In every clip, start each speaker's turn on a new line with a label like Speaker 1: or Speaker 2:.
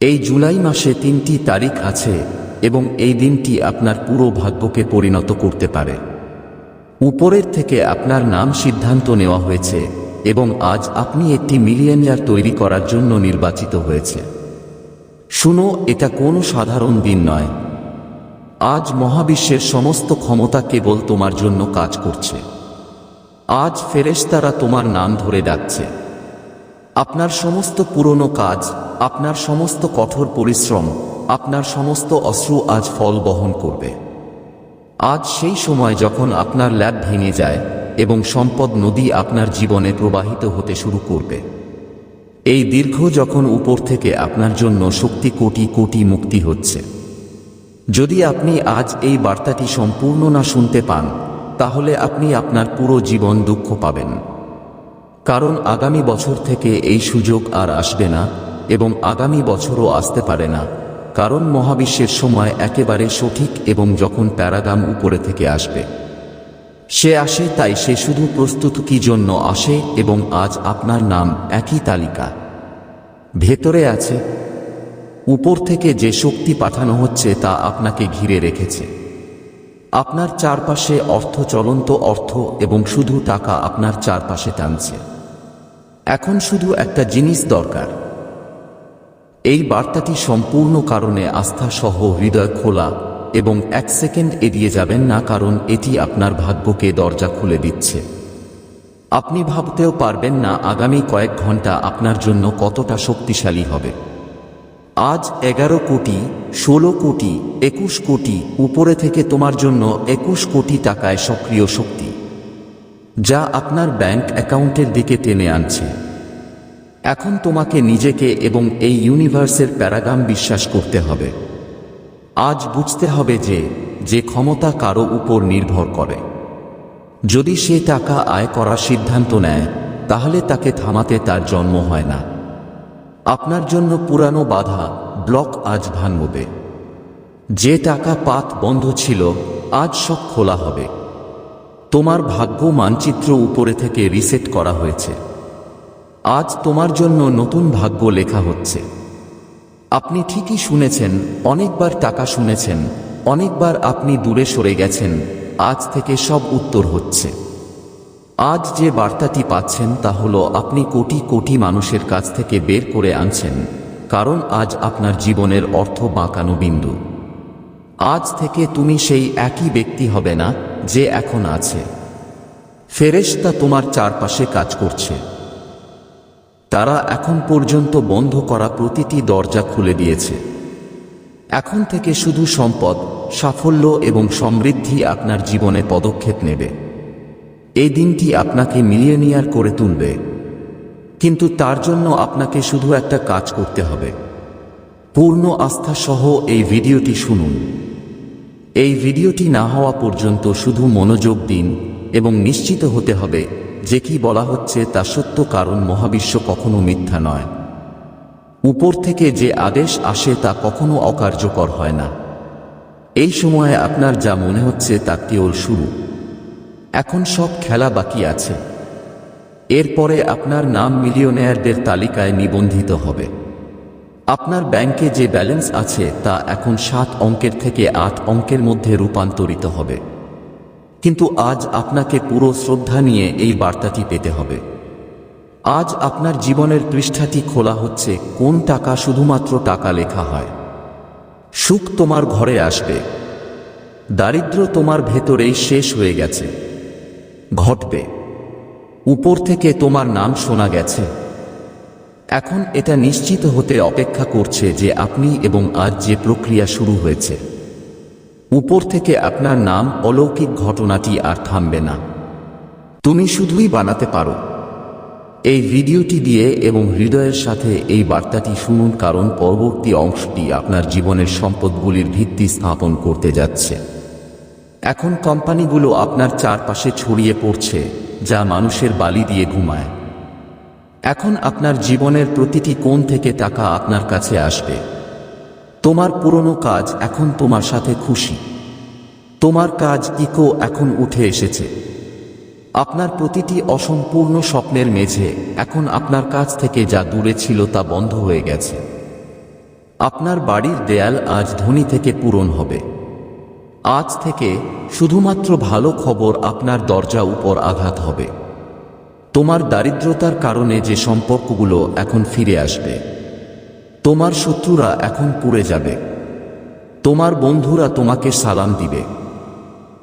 Speaker 1: এই জুলাই মাসে তিনটি তারিখ আছে এবং এই দিনটি আপনার পুরো ভাগ্যকে পরিণত করতে পারে। উপরের থেকে আপনার নাম সিদ্ধান্ত নেওয়া হয়েছে এবং আজ আপনি একটি মিলিয়নিয়ার তৈরি করার জন্য নির্বাচিত হয়েছে। শুনো, এটা কোনো সাধারণ দিন নয়। আজ মহাবিশ্বের সমস্ত ক্ষমতা কেবল তোমার জন্য কাজ করছে। আজ ফেরেশতারা তোমার নাম ধরে ডাকছে। আপনার সমস্ত পুরনো কাজ আপনার সমস্ত কঠোর পরিশ্রম, আপনার সমস্ত অশ্রু আজ ফল বহন করবে। আজ সেই সময় যখন আপনার ল্যাব ভেঙে যায় এবং সম্পদ নদী আপনার জীবনে প্রবাহিত হতে শুরু করবে। এই দীর্ঘ যখন উপর থেকে আপনার জন্য শক্তি কোটি কোটি মুক্তি হচ্ছে। যদি আপনি আজ এই বার্তাটি সম্পূর্ণ না শুনতে পান, তাহলে আপনি আপনার পুরো জীবন দুঃখ পাবেন। কারণ আগামী বছর থেকে এই সুযোগ আর আসবে না এবং আগামী বছরও আসতে পারে না, কারণ মহাবিশ্বের সময় একেবারে সঠিক এবং যখন প্যারাগাম উপরে থেকে আসবে। সে আসে তাই সে শুধু প্রস্তুত কি জন্য আসে এবং আজ আপনার নাম একই তালিকা। ভেতরে আছে, উপর থেকে যে শক্তি পাঠানো হচ্ছে তা আপনাকে ঘিরে রেখেছে। আপনার চারপাশে অর্থ চলন্ত অর্থ এবং শুধু টাকা আপনার চারপাশে টানছে। এখন শুধু একটা জিনিস দরকার। এই বার্তাটি সম্পূর্ণ কারণে আস্থা সহ হৃদয় খোলা এবং এক সেকেন্ড এড়িয়ে যাবেন না কারণ এটি আপনার ভাগ্যকে দরজা খুলে দিচ্ছে। আপনি ভাবতেও পারবেন না আগামী কয়েক ঘণ্টা আপনার জন্য কতটা শক্তিশালী হবে। আজ এগারো কোটি, ষোলো কোটি, একুশ কোটি, উপরে থেকে তোমার জন্য একুশ কোটি টাকায় সক্রিয় শক্তি, যা আপনার ব্যাংক অ্যাকাউন্টের দিকে টেনে আনছে। এখন তোমাকে নিজেকে এবং এই ইউনিভার্সের প্যারাগাম বিশ্বাস করতে হবে। আজ বুঝতে হবে যে যে ক্ষমতা কারও উপর নির্ভর করে। যদি সে টাকা আয় করার সিদ্ধান্ত নেয়, তাহলে তাকে থামাতে তার জন্ম হয় না। আপনার জন্য পুরানো বাধা ব্লক আজ ভাঙবে। যে টাকা পাত বন্ধ ছিল, আজ সব খোলা হবে। তোমার ভাগ্য মানচিত্র উপরে থেকে রিসেট করা হয়েছে। আজ তোমার জন্য নতুন ভাগ্য লেখা হচ্ছে। আপনি ঠিকই শুনেছেন, অনেকবার টাকা শুনেছেন, অনেকবার আপনি দূরে সরে গেছেন, আজ থেকে সব উত্তর হচ্ছে। আজ যে বার্তাটি পাচ্ছেন তা হলো, আপনি কোটি কোটি মানুষের কাছ থেকে বের করে আনছেন, কারণ আজ আপনার জীবনের অর্থ বাঁকানো বিন্দু। আজ থেকে তুমি সেই একই ব্যক্তি হবে না, যে এখন আছে। ফেরেশতা তোমার চারপাশে কাজ করছে। তারা এখন পর্যন্ত বন্ধ করা প্রতিটি দরজা খুলে দিয়েছে। এখন থেকে শুধু সম্পদ, সাফল্য এবং সমৃদ্ধি আপনার জীবনে পদক্ষেপ নেবে। এই দিনটি আপনাকে মিলিয়নিয়ার করে তুলবে। কিন্তু তার জন্য আপনাকে শুধু একটা কাজ করতে হবে। পূর্ণ আস্থা সহ এই ভিডিওটি শুনুন। এই ভিডিওটি না হওয়া পর্যন্ত শুধু মনোযোগ দিন এবং নিশ্চিত হতে হবে যে কি বলা হচ্ছে তা সত্য কারণ মহাবিশ্ব কখনো মিথ্যা নয়। উপর থেকে যে আদেশ আসে তা কখনো অকার্যকর হয় না। এই সময়ে আপনার যা মনে হচ্ছে তা কেবল শুরু। এখন সব খেলা বাকি আছে। এরপরে আপনার নাম মিলিয়নেয়ারদের তালিকায় নিবন্ধিত হবে। আপনার ব্যাংকে যে ব্যালেন্স আছে তা এখন সাত অঙ্কের থেকে আট অঙ্কের মধ্যে রূপান্তরিত হবে। কিন্তু আজ আপনাকে পুরো শ্রদ্ধা নিয়ে এই বার্তাটি পেতে হবে। আজ আপনার জীবনের পৃষ্ঠাটি খোলা হচ্ছে কোন টাকা শুধুমাত্র টাকা লেখা হয়। সুখ তোমার ঘরে আসবে। দারিদ্র তোমার ভেতরেই শেষ হয়ে গেছে। ঘটবে। উপর থেকে তোমার নাম শোনা গেছে। এখন এটা নিশ্চিত হতে অপেক্ষা করছে যে আপনি এবং আজ যে প্রক্রিয়া শুরু হয়েছে। উপর থেকে আপনার নাম অলৌকিক ঘটনাটি আর থামবে না। তুমি শুধুই বানাতে পারো। এই ভিডিওটি দিয়ে এবং হৃদয়ের সাথে এই বার্তাটি শুনুন, কারণ পরবর্তী অংশটি আপনার জীবনের সম্পদগুলির ভিত্তি স্থাপন করতে যাচ্ছে। এখন কোম্পানিগুলো আপনার চারপাশে ছড়িয়ে পড়ছে, যা মানুষের বালি দিয়ে ঘুমায়। এখন আপনার জীবনের প্রতিটি কোণ থেকে টাকা আপনার কাছে আসবে। তোমার পুরনো কাজ এখন তোমার সাথে খুশি। তোমার কাজ ইকো এখন উঠে এসেছে। আপনার প্রতিটি অসম্পূর্ণ স্বপ্নের মেঝে এখন আপনার কাছ থেকে যা দূরে ছিল তা বন্ধ হয়ে গেছে। আপনার বাড়ির দেয়াল আজ ধনী থেকে পূরণ হবে। আজ থেকে শুধুমাত্র ভালো খবর আপনার দরজা উপর আঘাত হবে। তোমার দারিদ্রতার কারণে যে সম্পর্কগুলো এখন ফিরে আসবে। তোমার শত্রুরা এখন পুড়ে যাবে। তোমার বন্ধুরা তোমাকে সালাম দিবে।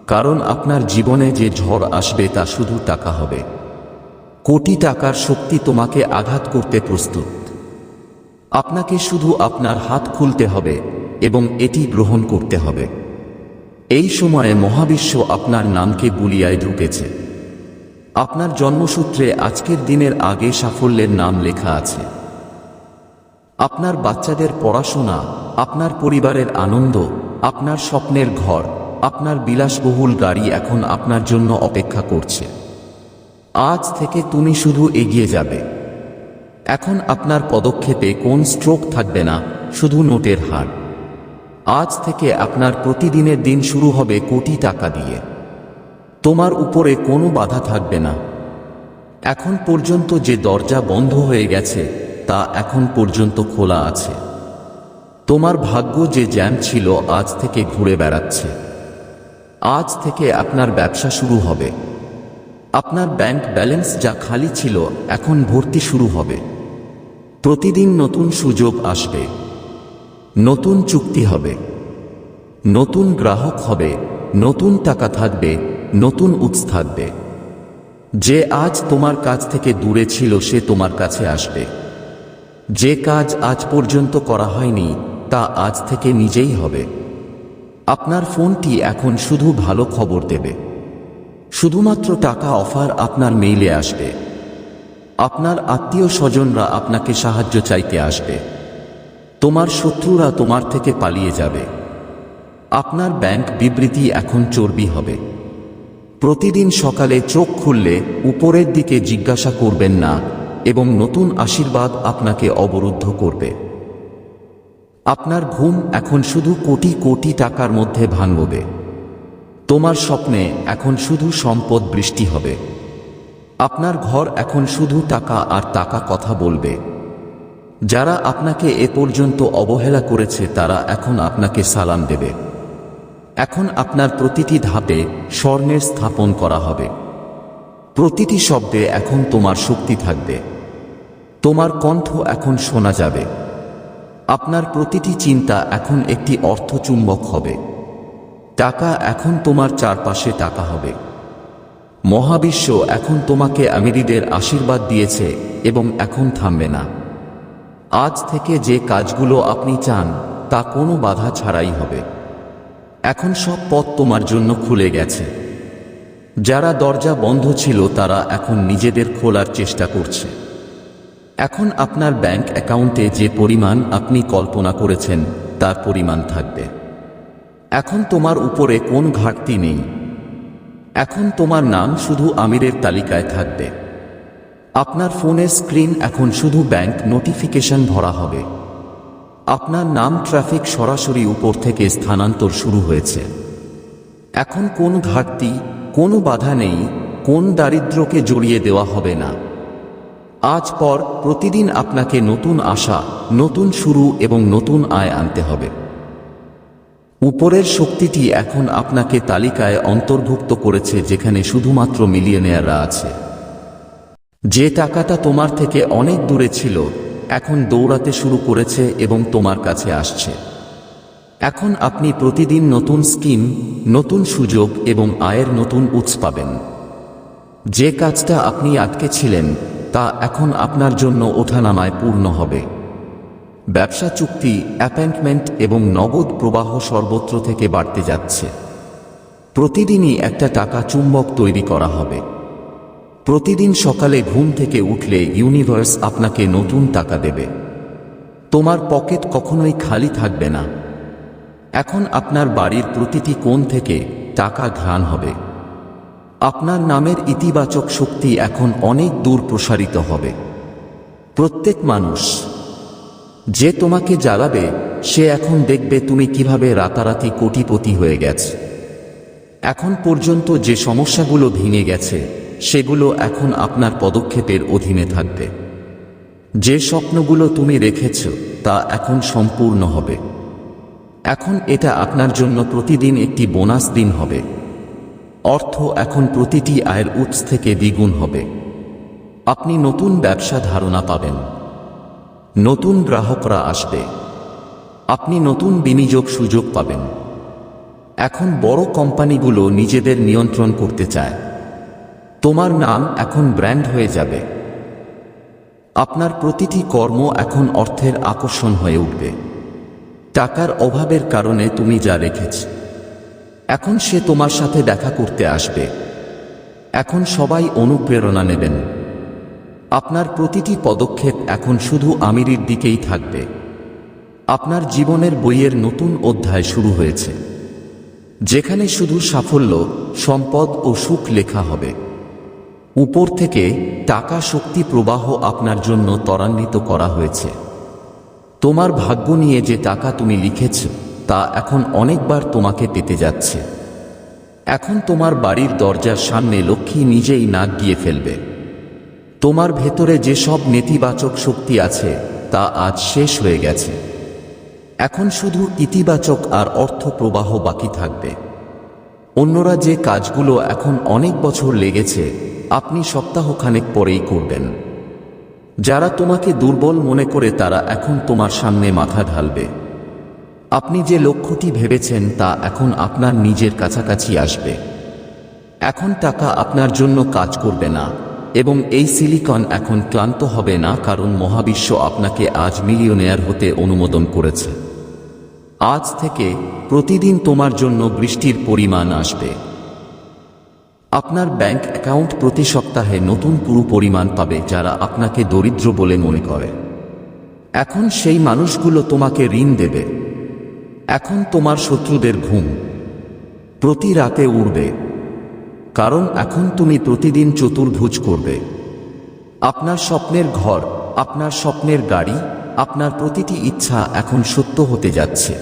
Speaker 1: কারণ আপনার জীবনে যে ঝড় আসবে তা শুধু টাকা হবে। কোটি টাকার শক্তি তোমাকে আঘাত করতে প্রস্তুত। আপনাকে শুধু আপনার হাত খুলতে হবে এবং এটি গ্রহণ করতে হবে। এই সময়ে মহাবিশ্ব আপনার নামকে বুলিয়ায় ঢুকেছে। আপনার জন্মসূত্রে আজকের দিনের আগে সাফল্যের নাম লেখা আছে। আপনার বাচ্চাদের পড়াশোনা, আপনার পরিবারের আনন্দ, আপনার স্বপ্নের ঘর, আপনার বিলাসবহুল গাড়ি এখন আপনার জন্য অপেক্ষা করছে। আজ থেকে তুমি শুধু এগিয়ে যাবে। এখন আপনার পদক্ষেপে কোন স্ট্রোক থাকবে না, শুধু নোটের হার। আজ থেকে আপনার প্রতিদিনের দিন শুরু হবে কোটি টাকা দিয়ে। তোমার উপরে কোনো বাধা থাকবে না। এখন পর্যন্ত যে দরজা বন্ধ হয়ে গেছে তা এখন পর্যন্ত খোলা আছে। তোমার ভাগ্য যে জ্যাম ছিল আজ থেকে ঘুরে বেড়াচ্ছে। আজ থেকে আপনার ব্যবসা শুরু হবে। আপনার ব্যাংক ব্যালেন্স যা খালি ছিল এখন ভর্তি শুরু হবে। প্রতিদিন নতুন সুযোগ আসবে। নতুন চুক্তি হবে। নতুন গ্রাহক হবে। নতুন টাকা থাকবে। নতুন উৎস থাকবে। যে আজ তোমার কাছ থেকে দূরে ছিল সে তোমার কাছে আসবে। যে কাজ আজ পর্যন্ত করা হয়নি, তা আজ থেকে নিজেই হবে। আপনার ফোনটি এখন শুধু ভালো খবর দেবে। শুধুমাত্র টাকা অফার আপনার মেইলে আসবে। আপনার আত্মীয় স্বজনরা আপনাকে সাহায্য চাইতে আসবে। তোমার শত্রুরা তোমার থেকে পালিয়ে যাবে। আপনার ব্যাংক বিবৃতি এখন চর্বি হবে। প্রতিদিন সকালে চোখ খুললে উপরের দিকে জিজ্ঞাসা করবেন না এবং নতুন আশীর্বাদ আপনাকে অবরুদ্ধ করবে। আপনার ঘুম এখন শুধু কোটি কোটি টাকার মধ্যে ভাঙবে। তোমার স্বপ্নে এখন শুধু সম্পদ বৃষ্টি হবে। আপনার ঘর এখন শুধু টাকা আর টাকা কথা বলবে। যারা আপনাকে এ পর্যন্ত অবহেলা করেছে, তারা এখন আপনাকে সালাম দেবে। এখন আপনার প্রতিটি ধাপে স্বর্ণের স্থাপন করা হবে। প্রতিটি শব্দে এখন তোমার শক্তি থাকবে। তোমার কণ্ঠ এখন শোনা যাবে। আপনার প্রতিটি চিন্তা এখন একটি অর্থচুম্বক হবে। টাকা এখন তোমার চারপাশে টাকা হবে। মহাবিশ্ব এখন তোমাকে আমিরিদের আশীর্বাদ দিয়েছে এবং এখন থামবে না। আজ থেকে যে কাজগুলো আপনি চান, তা কোনো বাধা ছাড়াই হবে। এখন সব পথ তোমার জন্য খুলে গেছে। যারা দরজা বন্ধ ছিল, তারা এখন নিজেদের খোলার চেষ্টা করছে। এখন আপনার ব্যাংক অ্যাকাউন্টে যে পরিমাণ আপনি কল্পনা করেছেন, তার পরিমাণ থাকবে। এখন তোমার উপরে কোন ঘাটতি নেই। এখন তোমার নাম শুধু আমিরের তালিকায় থাকবে। আপনার ফোনের স্ক্রিন এখন শুধু ব্যাংক নোটিফিকেশন ভরা হবে। আপনার নাম ট্রাফিক সরাসরি উপর থেকে স্থানান্তর শুরু হয়েছে। এখন কোন ঘাটতি, কোনো বাধা নেই, কোন দারিদ্র্যকে জড়িয়ে দেওয়া হবে না। আজ পর প্রতিদিন আপনাকে নতুন আশা, নতুন শুরু এবং নতুন আয় আনতে হবে। উপরের শক্তিটি এখন আপনাকে তালিকায় অন্তর্ভুক্ত করেছে যেখানে শুধুমাত্র মিলিয়নেয়াররা আছে। যে টাকাটা তোমার থেকে অনেক দূরে ছিল, এখন দৌড়াতে শুরু করেছে এবং তোমার কাছে আসছে। এখন আপনি প্রতিদিন নতুন স্কিম, নতুন সুযোগ এবং আয়ের নতুন উৎস পাবেন। যে কাজটা আপনি আটকে ছিলেন তা এখন আপনার জন্য ওঠানামায় পূর্ণ হবে। ব্যবসা চুক্তি, অ্যাপয়েন্টমেন্ট এবং নগদ প্রবাহ সর্বত্র থেকে বাড়তে যাচ্ছে। প্রতিদিনই একটা টাকা চুম্বক তৈরি করা হবে। প্রতিদিন সকালে ঘুম থেকে উঠলে ইউনিভার্স আপনাকে নতুন টাকা দেবে। তোমার পকেট কখনোই খালি থাকবে না। এখন আপনার বাড়ির প্রতিটি কোণ থেকে টাকা ঘ্রাণ হবে। আপনার নামের ইতিবাচক শক্তি এখন অনেক দূর প্রসারিত হবে। প্রত্যেক মানুষ যে তোমাকে জ্বালাবে, সে এখন দেখবে তুমি কীভাবে রাতারাতি কোটিপতি হয়ে গেছে। এখন পর্যন্ত যে সমস্যাগুলো ভেঙে গেছে, সেগুলো এখন আপনার পদক্ষেপের অধীনে থাকবে। যে স্বপ্নগুলো তুমি রেখেছ, তা এখন সম্পূর্ণ হবে। এখন এটা আপনার জন্য প্রতিদিন একটি বোনাস দিন হবে। অর্থ এখন প্রতিটি আয়ের উৎস থেকে দ্বিগুণ হবে। আপনি নতুন ব্যবসা ধারণা পাবেন। নতুন গ্রাহকরা আসবে। আপনি নতুন বিনিয়োগ সুযোগ পাবেন। এখন বড় কোম্পানিগুলো নিজেদের নিয়ন্ত্রণ করতে চায়। তোমার নাম এখন ব্র্যান্ড হয়ে যাবে। আপনার প্রতিটি কর্ম এখন অর্থের আকর্ষণ হয়ে উঠবে। টাকার অভাবের কারণে তুমি যা রেখেছ। এখন সে তোমার সাথে দেখা করতে আসবে। এখন সবাই অনুপ্রেরণা নেবেন। আপনার প্রতিটি পদক্ষেপ এখন শুধু আমিরির দিকেই থাকবে। আপনার জীবনের বইয়ের নতুন অধ্যায় শুরু হয়েছে। যেখানে শুধু সাফল্য, সম্পদ ও সুখ লেখা হবে। উপর থেকে টাকা শক্তি প্রবাহ আপনার জন্য ত্বরান্বিত করা হয়েছে। তোমার ভাগ্য নিয়ে যে টাকা তুমি লিখেছ তা এখন অনেকবার তোমাকে পেতে যাচ্ছে। এখন তোমার বাড়ির দরজার সামনে লক্ষ্মী নিজেই নাক গিয়ে ফেলবে। তোমার ভেতরে যেসব নেতিবাচক শক্তি আছে, তা আজ শেষ হয়ে গেছে। এখন শুধু ইতিবাচক আর অর্থ প্রবাহ বাকি থাকবে। অন্যরা যে কাজগুলো এখন অনেক বছর লেগেছে, আপনি সপ্তাহখানেক পরেই করবেন। যারা তোমাকে দুর্বল মনে করে তারা এখন তোমার সামনে মাথা ঢালবে। আপনি যে লক্ষ্যটি ভেবেছেন তা এখন আপনার নিজের কাছাকাছি আসবে। এখন টাকা আপনার জন্য কাজ করবে না, এবং এই সিলিকন এখন ক্লান্ত হবে না কারণ মহাবিশ্ব আপনাকে আজ মিলিয়নেয়ার হতে অনুমোদন করেছে। আজ থেকে প্রতিদিন তোমার জন্য বৃষ্টির পরিমাণ আসবে। আপনার ব্যাংক অ্যাকাউন্ট প্রতি সপ্তাহে নতুন পুরো পরিমাণ পাবে যারা আপনাকে দরিদ্র বলে মনে করে। এখন সেই মানুষগুলো তোমাকে ঋণ দেবে। এখন তোমার শত্রুদের ঘুম। প্রতি রাতে উড়বে। কারণ এখন তুমি প্রতিদিন চতুর্ভুজ করবে। আপনার স্বপ্নের ঘর, আপনার স্বপ্নের গাড়ি, আপনার প্রতিটি ইচ্ছা এখন সত্য হতে যাচ্ছে।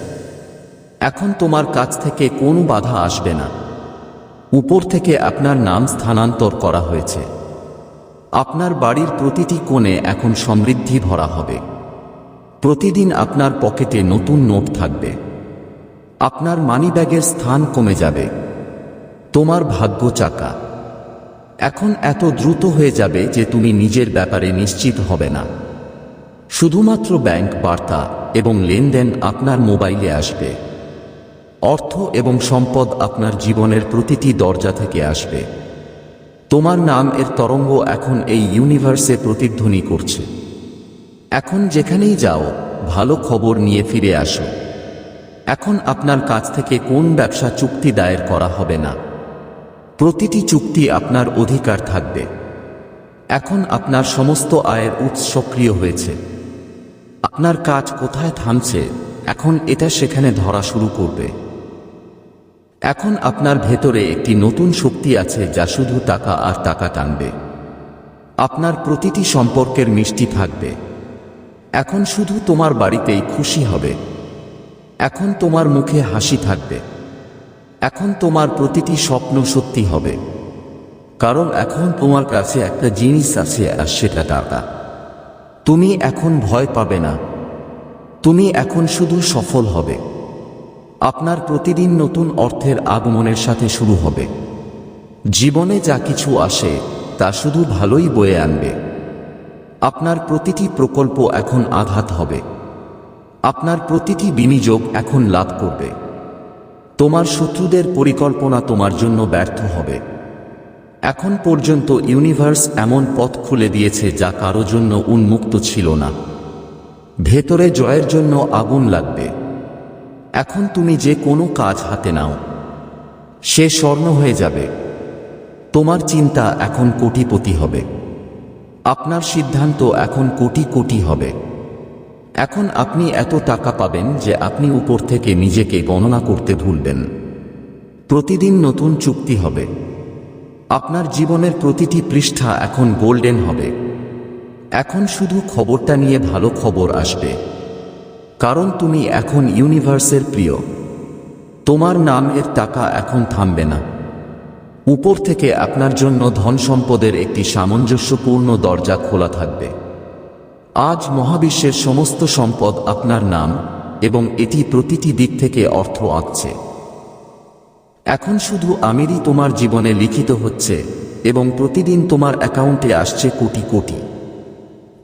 Speaker 1: এখন তোমার কাছ থেকে কোনো বাধা আসবে না। উপর থেকে আপনার নাম স্থানান্তর করা হয়েছে। আপনার বাড়ির প্রতিটি কোণে এখন সমৃদ্ধি ভরা হবে। প্রতিদিন আপনার পকেটে নতুন নোট থাকবে। আপনার মানিব্যাগের স্থান কমে যাবে। তোমার ভাগ্য চাকা। এখন এত দ্রুত হয়ে যাবে যে তুমি নিজের ব্যাপারে নিশ্চিত হবে না। শুধুমাত্র ব্যাংক বার্তা এবং লেনদেন আপনার মোবাইলে আসবে। অর্থ এবং সম্পদ আপনার জীবনের প্রতিটি দরজা থেকে আসবে। তোমার নাম এর তরঙ্গ এখন এই ইউনিভার্সে প্রতিধ্বনি করছে। এখন যেখানেই যাও, ভালো খবর নিয়ে ফিরে আসো। এখন আপনার কাছ থেকে কোন ব্যবসা চুক্তি দায়ের করা হবে না? প্রতিটি চুক্তি আপনার অধিকার থাকবে। এখন আপনার সমস্ত আয়ের উৎস সক্রিয় হয়েছে। আপনার কাজ কোথায় থামছে, এখন এটা সেখানে ধরা শুরু করবে। এখন আপনার ভেতরে একটি নতুন শক্তি আছে যা শুধু টাকা আর টাকা টানবে। আপনার প্রতিটি সম্পর্কের মিষ্টি থাকবে। এখন শুধু তোমার বাড়িতেই খুশি হবে। এখন তোমার মুখে হাসি থাকবে। এখন তোমার প্রতিটি স্বপ্ন সত্যি হবে। কারণ এখন তোমার কাছে একটা জিনিস আছে আর সেটা টাকা তুমি এখন ভয় পাবে না। তুমি এখন শুধু সফল হবে। আপনার প্রতিদিন নতুন অর্থের আগমনের সাথে শুরু হবে। জীবনে যা কিছু আসে, তা শুধু ভালোই বয়ে আনবে। আপনার প্রতিটি প্রকল্প এখন আঘাত হবে। আপনার প্রতিটি বিনিয়োগ এখন লাভ করবে। তোমার শত্রুদের পরিকল্পনা তোমার জন্য ব্যর্থ হবে। এখন পর্যন্ত ইউনিভার্স এমন পথ খুলে দিয়েছে যা কারও জন্য উন্মুক্ত ছিল না। ভেতরে জয়ের জন্য আগুন লাগবে। এখন তুমি যে কোনো কাজ হাতে নাও। সে স্বর্ণ হয়ে যাবে। তোমার চিন্তা এখন কোটিপতি হবে। আপনার সিদ্ধান্ত এখন কোটি কোটি হবে। এখন আপনি এত টাকা পাবেন যে আপনি উপর থেকে নিজেকে গণনা করতে ভুলবেন। প্রতিদিন নতুন চুক্তি হবে। আপনার জীবনের প্রতিটি পৃষ্ঠা এখন গোল্ডেন হবে। এখন শুধু খবরটা নিয়ে ভালো খবর আসবে। কারণ তুমি এখন ইউনিভার্সের প্রিয়। তোমার নাম এর টাকা এখন থামবে না। উপর থেকে আপনার জন্য ধন সম্পদের একটি সামঞ্জস্যপূর্ণ দরজা খোলা থাকবে। আজ মহাবিশ্বের সমস্ত সম্পদ আপনার নাম এবং এটি প্রতিটি দিক থেকে অর্থ আঁকছে। এখন শুধু আমিরই তোমার জীবনে লিখিত হচ্ছে এবং প্রতিদিন তোমার অ্যাকাউন্টে আসছে কোটি কোটি।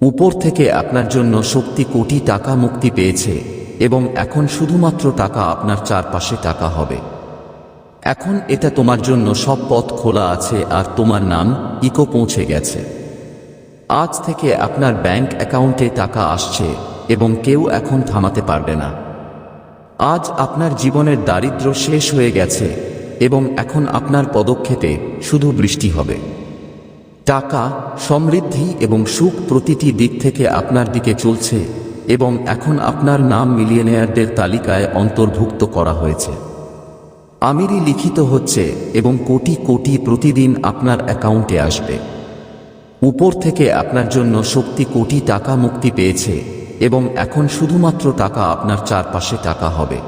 Speaker 1: উপর থেকে আপনার জন্য শক্তি কোটি টাকা মুক্তি পেয়েছে এবং এখন শুধুমাত্র টাকা আপনার চারপাশে টাকা হবে। এখন এটা তোমার জন্য সব পথ খোলা আছে আর তোমার নাম ইকো পৌঁছে গেছে। আজ থেকে আপনার ব্যাংক অ্যাকাউন্টে টাকা আসছে এবং কেউ এখন থামাতে পারবে না। আজ আপনার জীবনের দারিদ্র্য শেষ হয়ে গেছে এবং এখন আপনার পদক্ষেপে শুধু বৃষ্টি হবে। টাকা সমৃদ্ধি এবং সুখ প্রতিটি দিক থেকে আপনার দিকে চলছে এবং এখন আপনার নাম মিলিয়নেয়ারদের তালিকায় অন্তর্ভুক্ত করা হয়েছে। আমিরই লিখিত হচ্ছে এবং কোটি কোটি প্রতিদিন আপনার অ্যাকাউন্টে আসবে। উপর থেকে আপনার জন্য শক্তি কোটি টাকা মুক্তি পেয়েছে, এবং এখন শুধুমাত্র টাকা আপনার চারপাশে টাকা হবে।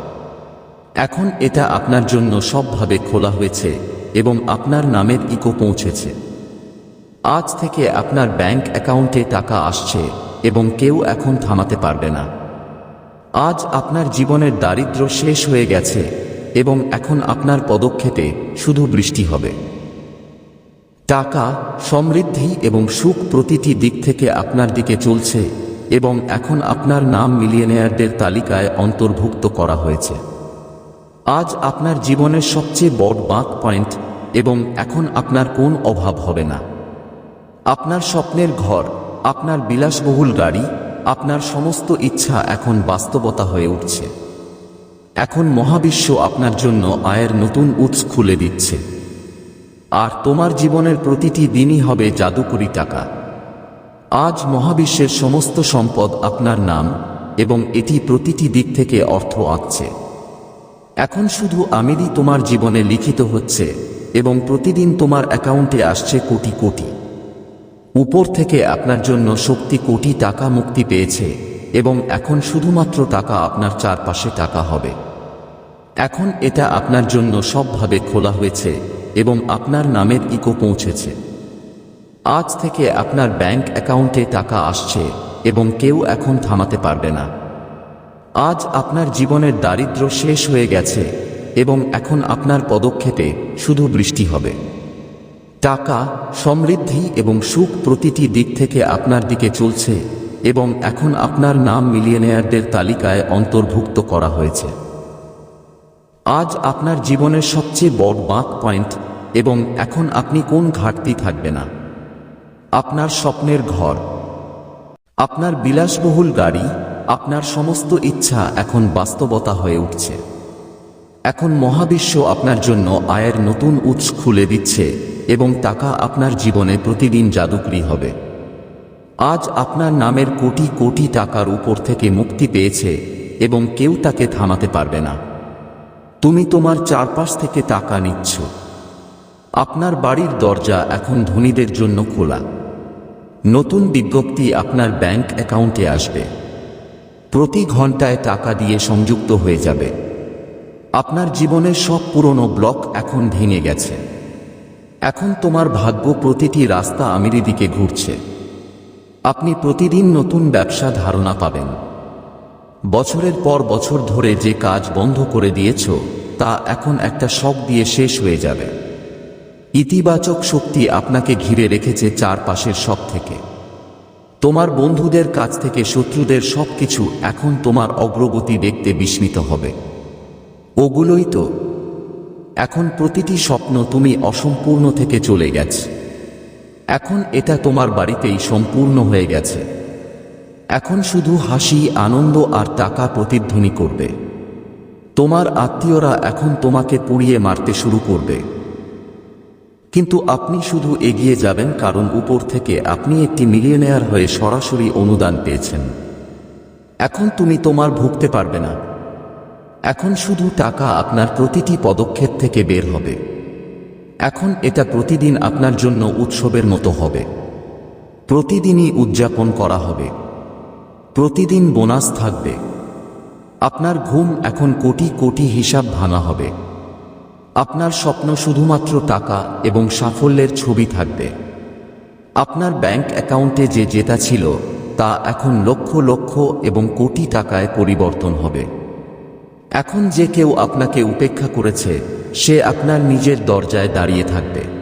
Speaker 1: এখন এটা আপনার জন্য সবভাবে খোলা হয়েছে, এবং আপনার নামের ইকো পৌঁছেছে। আজ থেকে আপনার ব্যাংক অ্যাকাউন্টে টাকা আসছে, এবং কেউ এখন থামাতে পারবে না। আজ আপনার জীবনের দারিদ্র্য শেষ হয়ে গেছে, এবং এখন আপনার পদক্ষেপে শুধু বৃষ্টি হবে। টাকা সমৃদ্ধি এবং সুখ প্রতিটি দিক থেকে আপনার দিকে চলছে এবং এখন আপনার নাম মিলিয়নেয়ারদের তালিকায় অন্তর্ভুক্ত করা হয়েছে। আজ আপনার জীবনের সবচেয়ে বড় বাঁক পয়েন্ট এবং এখন আপনার কোন অভাব হবে না। আপনার স্বপ্নের ঘর, আপনার বিলাসবহুল গাড়ি, আপনার সমস্ত ইচ্ছা এখন বাস্তবতা হয়ে উঠছে। এখন মহাবিশ্ব আপনার জন্য আয়ের নতুন উৎস খুলে দিচ্ছে। আর তোমার জীবনের প্রতিটি দিনই হবে জাদুকরি টাকা। আজ মহাবিশ্বের সমস্ত সম্পদ আপনার নাম এবং এটি প্রতিটি দিক থেকে অর্থ আঁকছে। এখন শুধু আমিরই তোমার জীবনে লিখিত হচ্ছে এবং প্রতিদিন তোমার অ্যাকাউন্টে আসছে কোটি কোটি। উপর থেকে আপনার জন্য শক্তি কোটি টাকা মুক্তি পেয়েছে এবং এখন শুধুমাত্র টাকা আপনার চারপাশে টাকা হবে। এখন এটা আপনার জন্য সবভাবে খোলা হয়েছে এবং আপনার নামের ইকো পৌঁছেছে। আজ থেকে আপনার ব্যাংক অ্যাকাউন্টে টাকা আসছে এবং কেউ এখন থামাতে পারবে না। আজ আপনার জীবনের দারিদ্র্য শেষ হয়ে গেছে এবং এখন আপনার পদক্ষেপে শুধু বৃষ্টি হবে। টাকা সমৃদ্ধি এবং সুখ প্রতিটি দিক থেকে আপনার দিকে চলছে এবং এখন আপনার নাম মিলিয়নেয়ারদের তালিকায় অন্তর্ভুক্ত করা হয়েছে। আজ আপনার জীবনের সবচেয়ে বড় বাঁক পয়েন্ট এবং এখন আপনি কোন ঘাটতি থাকবে না। আপনার স্বপ্নের ঘর, আপনার বিলাসবহুল গাড়ি, আপনার সমস্ত ইচ্ছা এখন বাস্তবতা হয়ে উঠছে। এখন মহাবিশ্ব আপনার জন্য আয়ের নতুন উৎস খুলে দিচ্ছে এবং টাকা আপনার জীবনে প্রতিদিন জাদুকরি হবে। আজ আপনার নামের কোটি কোটি টাকার উপর থেকে মুক্তি পেয়েছে এবং কেউ তাকে থামাতে পারবে না। তুমি তোমার চারপাশ থেকে টাকা নিচ্ছ। আপনার বাড়ির দরজা এখন ধনীদের জন্য খোলা। নতুন বিজ্ঞপ্তি আপনার ব্যাংক অ্যাকাউন্টে আসবে। প্রতি ঘন্টায় টাকা দিয়ে সংযুক্ত হয়ে যাবে। আপনার জীবনের সব পুরনো ব্লক এখন ভেঙে গেছে। এখন তোমার ভাগ্য প্রতিটি রাস্তা আমিরি দিকে ঘুরছে। আপনি প্রতিদিন নতুন ব্যবসা ধারণা পাবেন। বছরের পর বছর ধরে যে কাজ বন্ধ করে দিয়েছ, তা এখন একটা শখ দিয়ে শেষ হয়ে যাবে। ইতিবাচক শক্তি আপনাকে ঘিরে রেখেছে চারপাশের সব থেকে তোমার বন্ধুদের কাছ থেকে শত্রুদের সবকিছু এখন তোমার অগ্রগতি দেখতে বিস্মিত হবে। ওগুলোই তো। এখন প্রতিটি স্বপ্ন তুমি অসম্পূর্ণ থেকে চলে গেছে। এখন এটা তোমার বাড়িতেই সম্পূর্ণ হয়ে গেছে। এখন শুধু হাসি, আনন্দ আর টাকা প্রতিধ্বনি করবে। তোমার আত্মীয়রা এখন তোমাকে পুড়িয়ে মারতে শুরু করবে। কিন্তু আপনি শুধু এগিয়ে যাবেন কারণ উপর থেকে আপনি একটি মিলিয়নেয়ার হয়ে সরাসরি অনুদান পেয়েছেন। এখন তুমি তোমার ভুগতে পারবে না। এখন শুধু টাকা আপনার প্রতিটি পদক্ষেপ থেকে বের হবে। এখন এটা প্রতিদিন আপনার জন্য উৎসবের মতো হবে। প্রতিদিনই উদযাপন করা হবে। প্রতিদিন বোনাস থাকবে। আপনার ঘুম এখন কোটি কোটি হিসাব ভাঙা হবে। আপনার স্বপ্ন শুধুমাত্র টাকা এবং সাফল্যের ছবি থাকবে। আপনার ব্যাংক অ্যাকাউন্টে যে জেতা ছিল, তা এখন লক্ষ লক্ষ এবং কোটি টাকায় পরিবর্তন হবে। এখন যে কেউ আপনাকে উপেক্ষা করেছে, সে আপনার নিজের দরজায় দাঁড়িয়ে থাকবে।